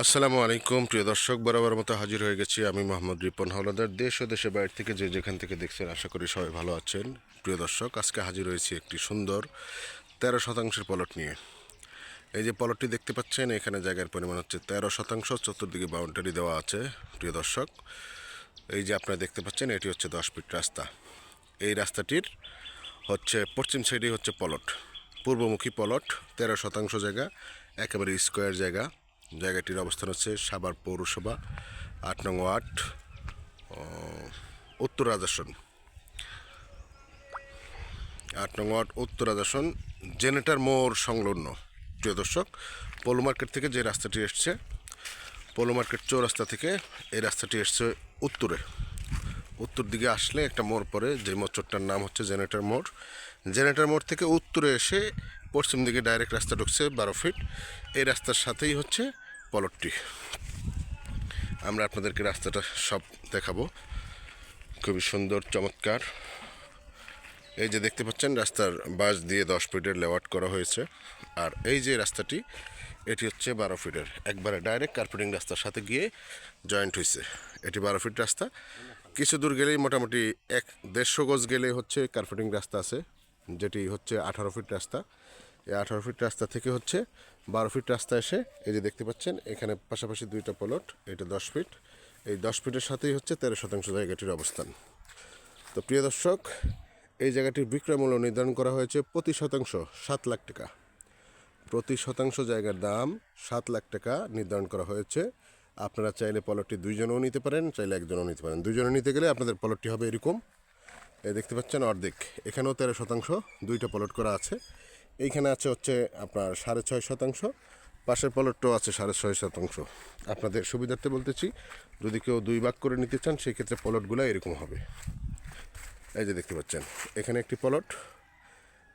আসসালামু আলাইকুম, প্রিয় দর্শক, বরাবর মতো হাজির হয়ে গেছি আমি মোহাম্মদ রিপন হলদার দেশ ও দেশের বাইরে থেকে যে যেখান থেকে দেখছেন, আশা করি সবাই ভালো আছেন। প্রিয় দর্শক, আজকে হাজির হয়েছি একটি সুন্দর তেরো শতাংশের পলট নিয়ে। এই যে পলটটি দেখতে পাচ্ছেন, এখানে জায়গার পরিমাণ হচ্ছে তেরো শতাংশ, চতুর্দিকে বাউন্ডারি দেওয়া আছে। প্রিয় দর্শক, এই যে আপনারা দেখতে পাচ্ছেন, এটি হচ্ছে দশ ফিট রাস্তা। এই রাস্তাটির হচ্ছে পশ্চিম সাইডেই হচ্ছে পলট। পূর্বমুখী পলট, তেরো শতাংশ জায়গা, একেবারে স্কোয়ার জায়গা। জায়গাটির অবস্থান হচ্ছে সাবার পৌরসভা, আট নং ওয়ার্ড উত্তর রাজাসন আট নং ওয়ার্ড, উত্তর রাজাসন জেনেটার মোড় সংলগ্ন। প্রিয় দর্শক, পৌল মার্কেট থেকে যে রাস্তাটি এসছে, পৌল মার্কেট চৌরাস্তা থেকে এই রাস্তাটি এসছে উত্তরে। উত্তর দিকে আসলে একটা মোড় পড়ে যে মোচরটার নাম হচ্ছে জেনারেটর মোড়। জেনারেটর মোড় থেকে উত্তরে এসে পশ্চিম দিকে ডাইরেক্ট রাস্তা ঢুকছে বারো ফিট। এই রাস্তার সাথেই হচ্ছে পলটটি আমরা আপনাদেরকে রাস্তাটা সব দেখাবো। খুবই সুন্দর, চমৎকার। এই যে দেখতে পাচ্ছেন, রাস্তার বাস দিয়ে দশ ফিটের লেওয়াট করা হয়েছে। আর এই যে রাস্তাটি এটি হচ্ছে বারো ফিটের। একবারে ডাইরেক্ট কার্পেটিং রাস্তার সাথে গিয়ে জয়েন্ট হয়েছে এটি বারো ফিট রাস্তা। কিছু দূর গেলেই মোটামুটি এক দেড়শো গজ গেলে হচ্ছে কার্পেটিং রাস্তা আছে, যেটি হচ্ছে আঠারো ফিট রাস্তা। এই আঠারো ফিট রাস্তা থেকে হচ্ছে বারো ফিট রাস্তা এসে এই যে দেখতে পাচ্ছেন, এখানে পাশাপাশি দুইটা পলট এটা দশ ফিট। এই দশ ফিটের সাথেই হচ্ছে তেরো শতাংশ জায়গাটির অবস্থান। তো প্রিয় দর্শক, এই জায়গাটির বিক্রয় মূল্য নির্ধারণ করা হয়েছে প্রতি শতাংশ সাত লাখ টাকা। প্রতি শতাংশ জায়গার দাম সাত লাখ টাকা নির্ধারণ করা হয়েছে। আপনারা চাইলে পলটটি দুইজনও নিতে পারেন, চাইলে একজনও নিতে পারেন। দুইজনে নিতে গেলে আপনাদের পলটটি হবে এরকম। এই দেখতে পাচ্ছেন অর্ধেক। এখানেও তেরো শতাংশ, দুইটা পলট করা আছে। এইখানে আছে হচ্ছে আপনার সাড়ে ছয় শতাংশ, পাশের পলটটাও আছে সাড়ে ছয় শতাংশ। আপনাদের সুবিধার্থে বলতেছি, যদি কেউ দুই ভাগ করে নিতে চান সেই ক্ষেত্রে পলটগুলো এরকম হবে। এই যে দেখতে পাচ্ছেন, এখানে একটি পলট,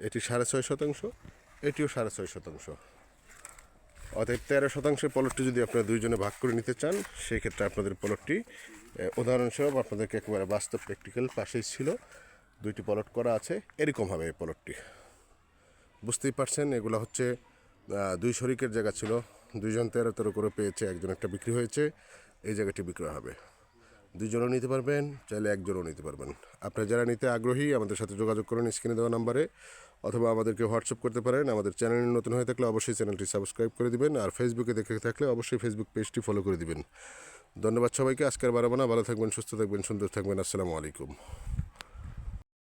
এটি সাড়ে ছয় শতাংশ এটিও সাড়ে ছয় শতাংশ। অতএব তেরো শতাংশের পলটটি যদি আপনারা দুইজনে ভাগ করে নিতে চান সেই ক্ষেত্রে আপনাদের পলটটি উদাহরণস্বরূপ আপনাদেরকে একেবারে বাস্তব প্র্যাকটিক্যাল পাশেই ছিল, দুইটি পলট করা আছে, এরকম হবে এই পলটটি। বুঝতেই পারছেন, এগুলো হচ্ছে দুই শরিকের জায়গা ছিল, দুইজন তেরো তেরো করে পেয়েছে, একজন একটা বিক্রি হয়েছে, এই জায়গাটি বিক্রয় হবে। দুইজনও নিতে পারবেন, চাইলে একজনও নিতে পারবেন। আপনারা যারা নিতে আগ্রহী, আমাদের সাথে যোগাযোগ করুন স্ক্রিনে দেওয়া নাম্বারে। অথবা আমাদেরকে হোয়াটসঅ্যাপ করতে পারেন। আমাদের চ্যানেল নতুন হয়ে থাকলে অবশ্যই চ্যানেলটি সাবস্ক্রাইব করে দিবেন আর ফেসবুকে দেখে থাকলে অবশ্যই ফেসবুক পেজটি ফলো করে দিবেন। ধন্যবাদ সবাইকে, আজকের বারাবানা ভালো থাকবেন, সুস্থ থাকবেন, সুন্দর থাকবেন। আসসালামু আলাইকুম।